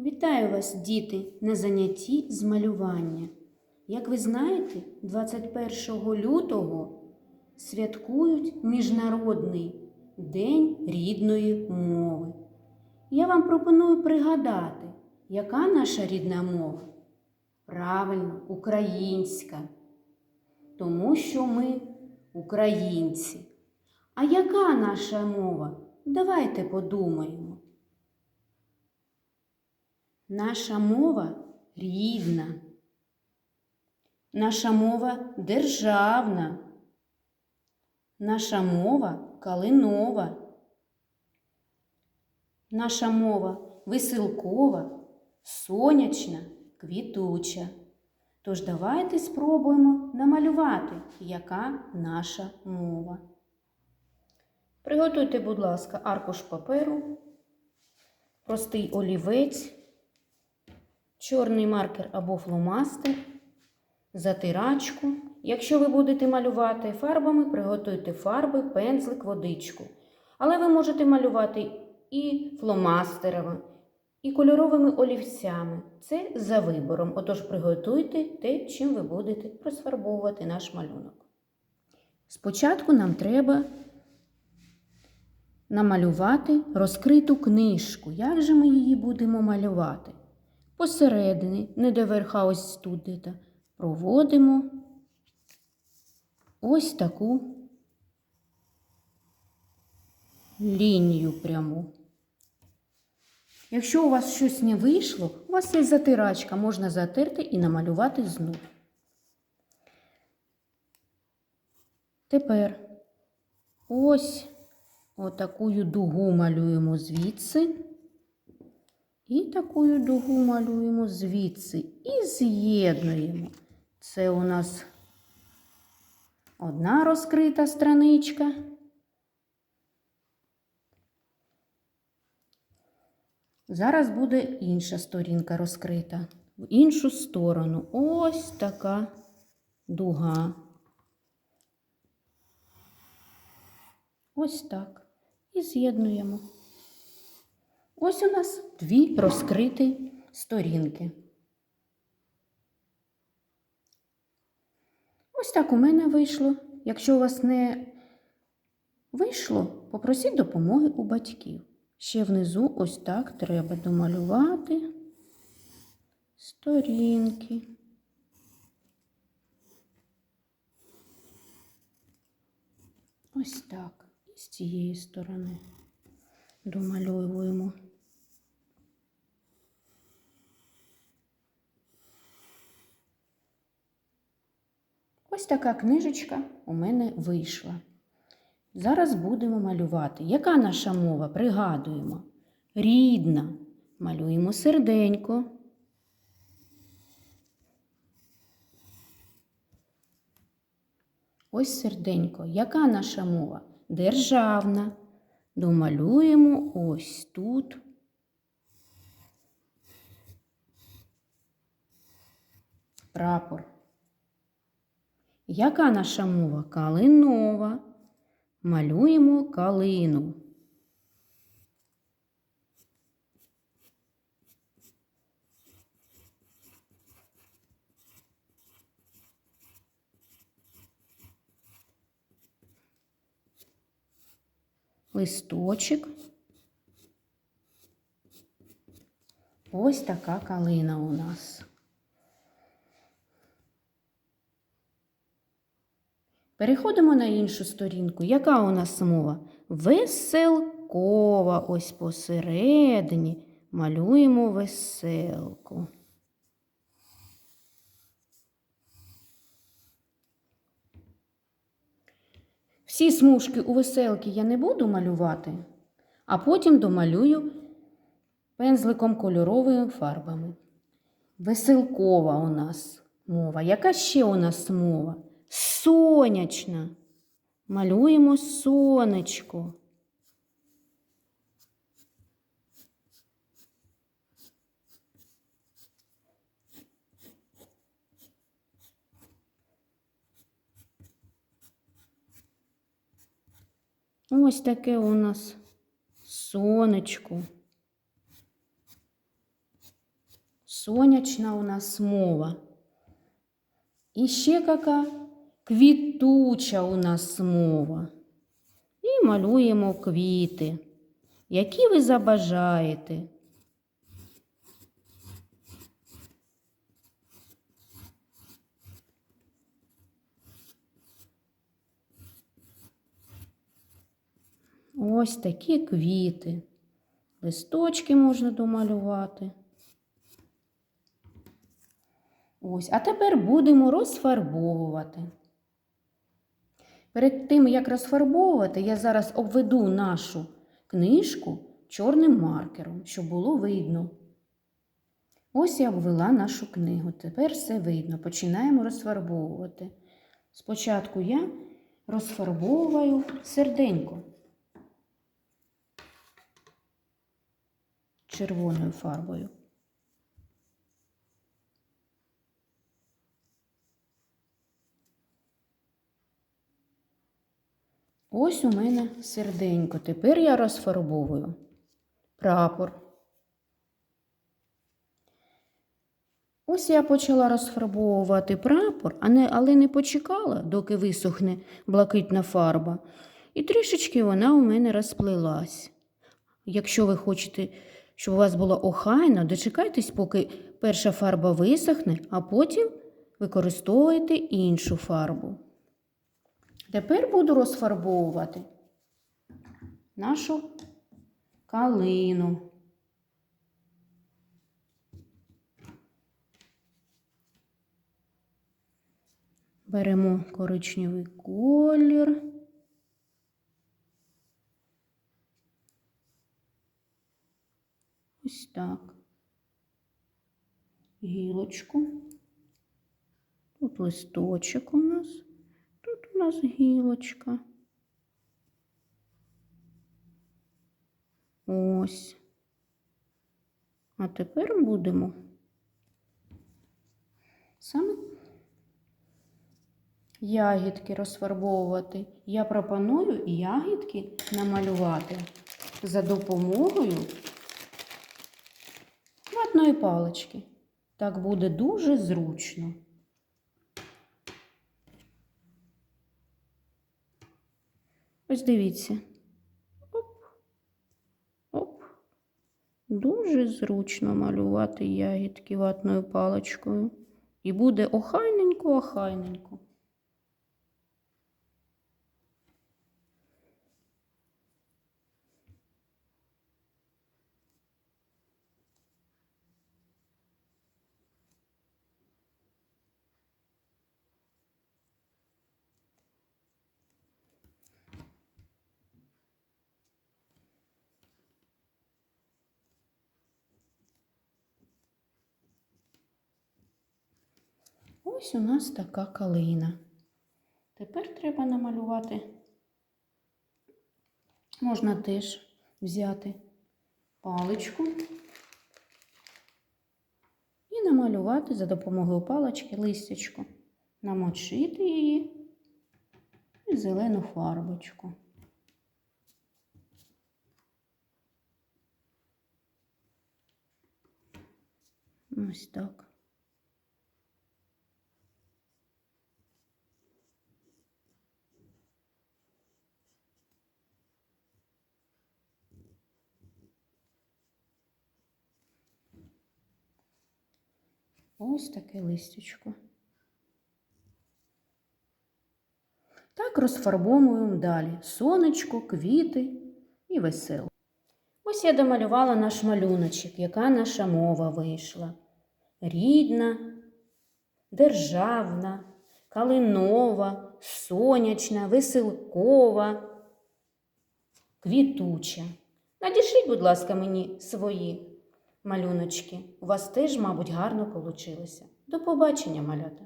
Вітаю вас, діти, на занятті з малювання. Як ви знаєте, 21 лютого святкують Міжнародний день рідної мови. Я вам пропоную пригадати, яка наша рідна мова? Правильно, українська. Тому що ми українці. А яка наша мова? Давайте подумаємо. Наша мова рідна. Наша мова державна. Наша мова калинова. Наша мова веселкова, сонячна, квітуча. Тож давайте спробуємо намалювати, яка наша мова. Приготуйте, будь ласка, аркуш паперу, простий олівець, чорний маркер або фломастер, затирачку. Якщо ви будете малювати фарбами, приготуйте фарби, пензлик, водичку. Але ви можете малювати і фломастерами, і кольоровими олівцями. Це за вибором. Отож приготуйте те, чим ви будете розфарбовувати наш малюнок. Спочатку нам треба намалювати розкриту книжку. Як же ми її будемо малювати? Посередині, не до верха, ось тут де-то, проводимо ось таку лінію пряму. Якщо у вас щось не вийшло, у вас є затирачка, можна затерти і намалювати знов. Тепер ось отакую дугу малюємо звідси. І такую дугу малюємо звідси і з'єднуємо. Це у нас одна розкрита страничка. Зараз буде інша сторінка розкрита. В іншу сторону. Ось така дуга. Ось так. І з'єднуємо. Ось у нас дві розкриті сторінки. Ось так у мене вийшло. Якщо у вас не вийшло, попросіть допомоги у батьків. Ще внизу ось так треба домалювати сторінки. Ось так. І з цієї сторони домальовуємо. Ось така книжечка у мене вийшла. Зараз будемо малювати. Яка наша мова? Пригадуємо. Рідна. Малюємо серденько. Ось серденько. Яка наша мова? Державна. Домалюємо ось тут. Прапор. Яка наша мова? Калинова. Малюємо калину. Листочок. Ось така калина у нас. Переходимо на іншу сторінку. Яка у нас мова? Веселкова. Ось посередині малюємо веселку. Всі смужки у веселки я не буду малювати, а потім домалюю пензликом кольоровими фарбами. Веселкова у нас мова. Яка ще у нас мова? Сонячна. Малюємо сонечко. Ось таке у нас сонечко. сонячна у нас мова. І ще яка квітуча у нас мова. І малюємо квіти, які ви забажаєте. Ось такі квіти. Листочки можна домалювати. Ось, а тепер будемо розфарбовувати. Перед тим, як розфарбовувати, я зараз обведу нашу книжку чорним маркером, щоб було видно. Ось я обвела нашу книгу. Тепер все видно. Починаємо розфарбовувати. Спочатку я розфарбовую серденько червоною фарбою. Ось у мене серденько. Тепер я розфарбовую прапор. Ось я почала розфарбовувати прапор, але не почекала, доки висохне блакитна фарба. І трішечки вона у мене розплилась. Якщо ви хочете, щоб у вас було охайно, дочекайтесь, поки перша фарба висохне, а потім використовуйте іншу фарбу. Тепер буду розфарбовувати нашу калину. Беремо коричневий колір. Ось так. Гілочку. Тут листочок у нас. У нас гілочка. Ось. А тепер будемо саме ягідки розфарбовувати. Я пропоную ягідки намалювати за допомогою ватної палички. Так буде дуже зручно. Ось дивіться. Оп. Оп. Дуже зручно малювати ягідки ватною паличкою. І буде охайненько-охайненько. Ось у нас така калина. Тепер треба намалювати. Можна теж взяти паличку і намалювати за допомогою палички листячко, намочити її і зелену фарбочку. Ось так. Ось таке листячко. Так розфарбовуємо далі сонечко, квіти і весело. Ось я домалювала наш малюночок, яка наша мова вийшла. Рідна, державна, калинова, сонячна, веселкова, квітуча. Надішліть, будь ласка, мені свої малюночки. У вас теж, мабуть, гарно получилося. До побачення, малята!